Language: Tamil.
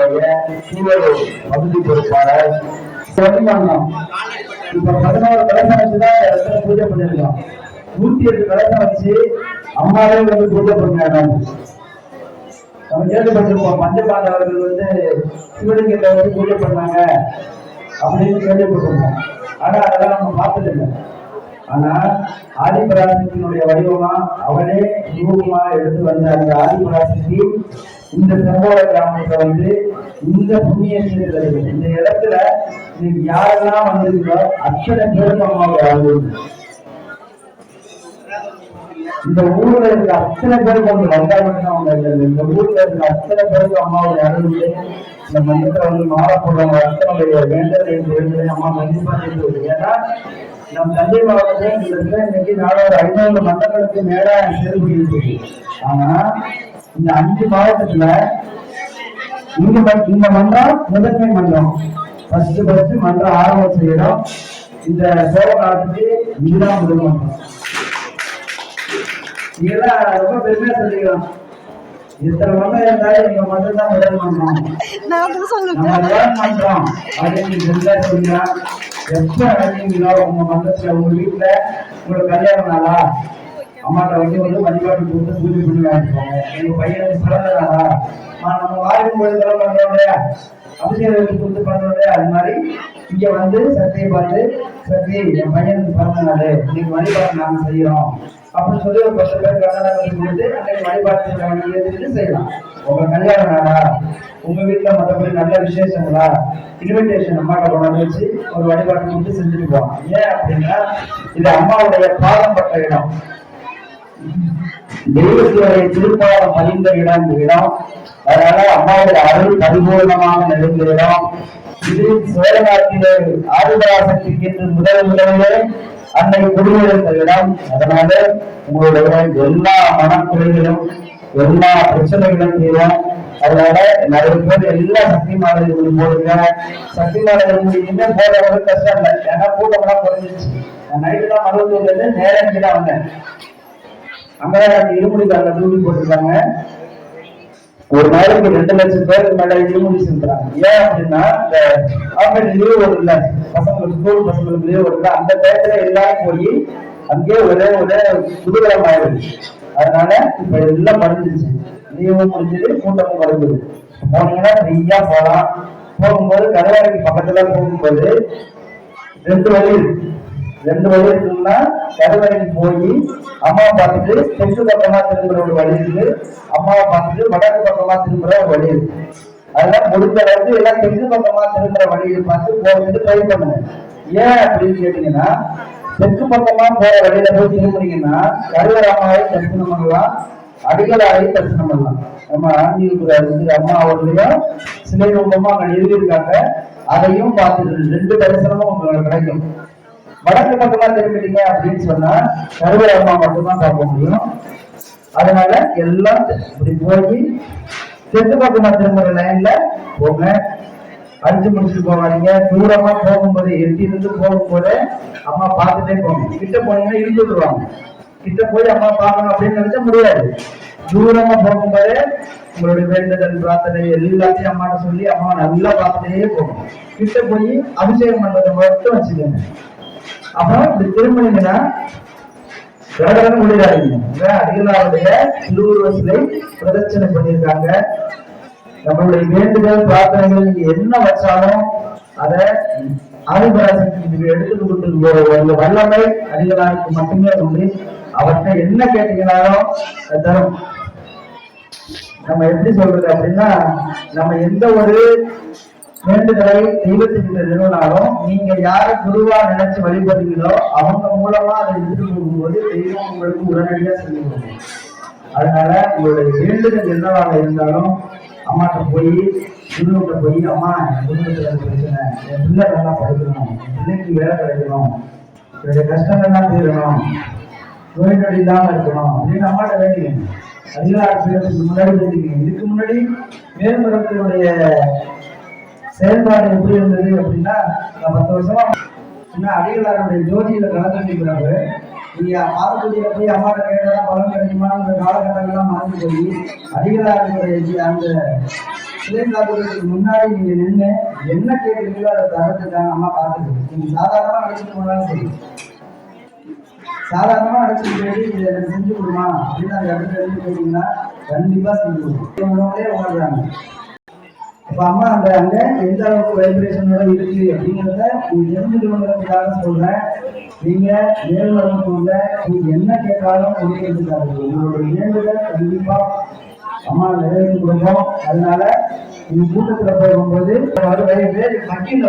சங்கத்தினுடைய சீவரு பகுதி பொறுப்பாளர் இப்ப பதினோரு கலசம் வச்சுதான் இடத்துல பூஜை பண்ணிருக்கோம். நூத்தி எட்டு கலசம் வச்சு அம்மாவே வந்து பூஜை பண்ணாங்க நம்ம கேள்விப்பட்டிருப்போம் பஞ்சபாண்டவர்கள் வந்து சிவலிங்கத்தை வந்து பூஜை பண்ணாங்க அப்படின்னு கேள்விப்பட்டிருப்போம். ஆனா அதெல்லாம் நம்ம பார்த்தது இல்லை ஆனா ஆதிபராசக்தியினுடைய வடிவமா அவனே ரூபமா எடுத்து வந்த அந்த ஆதிபராசக்தி இந்த செம்போட கிராமத்தை வந்து இந்த புண்ணிய தீர்த்தல் இந்த இடத்துல இன்னைக்கு யாரெல்லாம் வந்திருக்கோ அத்தனை பேருக்கு அம்மாவுடைய அருள் இந்த ஊர்ல இருக்க அத்தனை பேருக்கு வந்து வந்தா மட்டும் அவங்க இல்லை. இந்த ஊர்ல இருக்க அத்தனை பேருக்கு அம்மாவுடைய அருள் இந்த மண்டலத்துல வந்து மாலை போடுறவங்க அத்தனை வேண்டல் என்று அம்மா கண்டிப்பா செய்து ஏன்னா நம் தஞ்சை மாவட்டத்தில் இன்னைக்கு நாலாவது ஐநூறு மண்டலங்களுக்கு மேல செயல்பட்டு ஆனா இந்த அஞ்சு மாவட்டத்துல இங்க இந்த மன்றம் முதன்மை மன்றம். ஃபர்ஸ்ட் ஃபர்ஸ்ட் மன்றம் ஆரம்பம் செய்யறோம் இந்த சோழ காலத்துக்கு இதுதான் முதல் மன்றம். இதெல்லாம் ரொம்ப பெருமையா சொல்லிக்கலாம் இத்தனை மன்றம் இருந்தாலும் எங்க மன்றம் தான் முதல் மன்றம். லேர்ன் பண்றோம் அப்படின்னு சொல்லிட்டா சொல்லுங்க எப்ப அடைஞ்சீங்களோ உங்க மந்தத்துல உங்க வீட்டுல உங்களுக்கு கல்யாணம் நாளா? அம்மாட்ட வந்து வந்து வழிபாடு கொடுத்து பூஜை பண்ணி வாங்கிக்கோங்க. எங்க பையனுக்கு பிறந்த நாளா? அம்மா, நம்ம வாழும் பொழுதெல்லாம் பண்றோம் இல்லையா கொடுத்து பண்றோம் இல்லையா அது மாதிரி இங்க வந்து சக்தியை பார்த்து சக்தி என் பையனுக்கு பிறந்த நாள் இன்னைக்கு வழிபாடு நாங்க செய்யறோம். அப்படின்னு சொல்லி ஒரு பத்து பேர் கல்யாணம் கொடுத்து அன்னைக்கு வழிபாடு செய்ய வேண்டியது செய்யலாம். உங்க கல்யாண நாளா? உங்க வீட்டுல மற்றபடி நல்ல விசேஷங்களா? இன்விடேஷன் அம்மாட்ட கொண்டாந்து வச்சு ஒரு வழிபாடு கொடுத்து செஞ்சுட்டு போவாங்க ஏன் அப்படின்னா இது அம்மாவுடைய பாதம் பட்ட இடம். தெய்வத்தினுடைய திருப்பாதம் பதிந்த இடம் இந்த இடம். அதனால அம்மாவுடைய அருள் பரிபூர்ணமாக நிறைந்த இடம். இது சோழநாட்டிலே ஆதிபராசக்திக்கு என்று முதல் முதலே அன்னை குடியிருந்த இடம். அதனால உங்களுடைய எல்லா மனக்குறைகளும் எல்லா பிரச்சனைகளும் தீரும். அதனால நிறைய பேர் எல்லா சக்தி மாதங்களும் போடுங்க. சக்தி மாதங்கள் முடியுமே போடுறது கஷ்டம் இல்லை. ஏன்னா கூட்டம்லாம் குறைஞ்சிச்சு நைட்டு தான் மருவத்தூர்ல நேரம் தான் வந்தேன். அங்கதான் இருமுடிக்காரங்க தூக்கி போட்டிருக்காங்க. ஒரு நாளைக்கு ரெண்டு லட்சம் பேருக்கு மேல இருமுடி செலுத்துறாங்க. ஏன் அப்படின்னா இந்த ஆஃபீஸ் லீவ் வரும்ல பசங்களுக்கு ஸ்கூல் பசங்களுக்கு லீவ் வரும்ல அந்த டயத்துல எல்லாரும் போய் அங்கேயே ஒரே ஒரே குதூகலம் அதனால இப்ப எல்லாம் மறைஞ்சிருச்சு லீவும் முடிஞ்சது கூட்டமும் மறைஞ்சது போனீங்கன்னா ஃப்ரீயா போகலாம் போகும்போது கருவாரிக்கு பக்கத்துல போகும்போது ரெண்டு வழி இருக்கு. ரெண்டு வழி கருவறைக்கு போய் அம்மாவை பார்த்துட்டு தெற்கு பக்கமா திரும்புற ஒரு வழி இருக்கு. அம்மாவை பார்த்துட்டு வடக்கு பக்கமா திரும்புற ஒரு வழி இருக்கு. அதெல்லாம் முடிஞ்ச அளவுக்கு எல்லாம் தெற்கு பக்கமா திரும்புற வழியை பார்த்து போகிறதுக்கு ட்ரை பண்ணுங்க ஏன் அப்படின்னு கேட்டீங்கன்னா தெற்கு பக்கமா போற வழியில போய் திரும்புறீங்கன்னா கருவறை அம்மாவை தரிசனம் பண்ணலாம் அடிகளாரை தரிசனம் பண்ணலாம். நம்ம ஆண்டியூர் அம்மா அவர்களுடைய சிலை ரூபமா அங்க எழுதியிருக்காங்க. அதையும் பார்த்துட்டு ரெண்டு தரிசனமும் உங்களுக்கு கிடைக்கும். வடக்கு பக்கமா திரும்பிட்டீங்க அப்படின்னு சொன்னா கருவறை அம்மா மட்டும்தான் பார்க்க முடியும். அதனால எல்லாம் இப்படி போய் தெற்கு பக்கமா திரும்புற லைன்ல போங்க. அடிச்சு முடிச்சுட்டு போவாதீங்க தூரமா போகும்போது எட்டி இருந்து போகும்போது அம்மா பார்த்துட்டே போங்க. கிட்ட போனீங்கன்னா இருந்து விடுவாங்க கிட்ட போய் அம்மா பார்க்கணும் அப்படின்னு நினைச்சா முடியாது. தூரமா போகும்போது உங்களுடைய வேண்டுதல் பிரார்த்தனை எல்லாத்தையும் அம்மாட்ட சொல்லி அம்மா நல்லா பார்த்துட்டே போகும். கிட்ட போய் அபிஷேகம் பண்றதை மட்டும் வச்சுக்கோங்க. அப்புறம் இப்படி திரும்பினீங்கன்னா கடகடன் முடியாதீங்க அடிகளாருடைய திருவுருவ சிலை பிரதட்சணை பண்ணியிருக்காங்க. நம்மளுடைய வேண்டுதல் பிரார்த்தனைகள் என்ன வச்சாலும் அதை ஆதிபராசக்தி எடுத்துட்டு கொண்டு போற ஒரு வல்லமை அடிகளாருக்கு மட்டுமே உண்டு அவர்கிட்ட என்ன கேட்டீங்கனாலும் தரும். நம்ம எப்படி சொல்றது அப்படின்னா நம்ம எந்த ஒரு வேண்டுதலை தெய்வத்துக்கிட்ட நிறுவனாலும் நீங்க யார குருவா நினைச்சு வழிபடுறீங்களோ அவங்க மூலமா அதை எடுத்து போகும்போது தெய்வம் உங்களுக்கு உடனடியா செய்ய முடியும் அதனால உங்களுடைய வேண்டுதல் என்னவாக இருந்தாலும் அம்மாட்ட போய் குருவிட்ட போய் அம்மா என் குடும்பத்துல பிரச்சனை என் பிள்ளை நல்லா படிக்கணும் என் பிள்ளைக்கு வேலை கிடைக்கணும் என்னுடைய கஷ்டங்கள்லாம் தீரணும் நோய் நொடி இல்லாம இருக்கணும் அப்படின்னு அம்மாட்ட வேண்டிக்கணும் அதிகாரத்துக்கு முன்னாடி வேண்டிக்கணும் இதுக்கு முன்னாடி மேல்மரத்தினுடைய செயல்பாடு எப்படி இருந்தது அப்படின்னா நான் பத்து வருஷமா இன்னும் அடிகளாருடைய ஜோதியில கலந்துட்டு பிறகு நீங்க மாதத்துடைய போய் அம்மாட்ட கேட்டதான் பலன் அந்த காலகட்டங்கள்லாம் மறந்து போய் அடிகளாருடைய அந்த சிலை முன்னாடி நீங்க நின்று என்ன கேட்குறீங்களோ அதை தரத்துக்கான அம்மா பார்த்துட்டு நீங்க சாதாரணமா அழைச்சிட்டு போனாலும் சரி. சாதாரணமா அழைச்சிட்டு போய் இதை எனக்கு செஞ்சு கொடுமா அப்படின்னு அந்த இடத்துல இருந்து கேட்டீங்கன்னா கண்டிப்பா செஞ்சு கொடுக்கும் உணவுலே உணர்றாங்க அப்ப அம்மா அந்த அங்க எந்த அளவுக்கு வைப்ரேஷனோட இருக்கு அப்படிங்கிறத நீங்க தெரிஞ்சுக்கணுங்கிறதுக்காக சொல்றேன். நீங்க நேரில் வரணுக்குள்ள நீங்க என்ன கேட்டாலும் கொடுக்கறதுக்காக உங்களோட வேண்டுதல் கண்டிப்பா அம்மா நிறைவேற்றி கொடுப்போம். அதனால நீங்க கூட்டத்துல போகும்போது வர பேர் வக்கீல்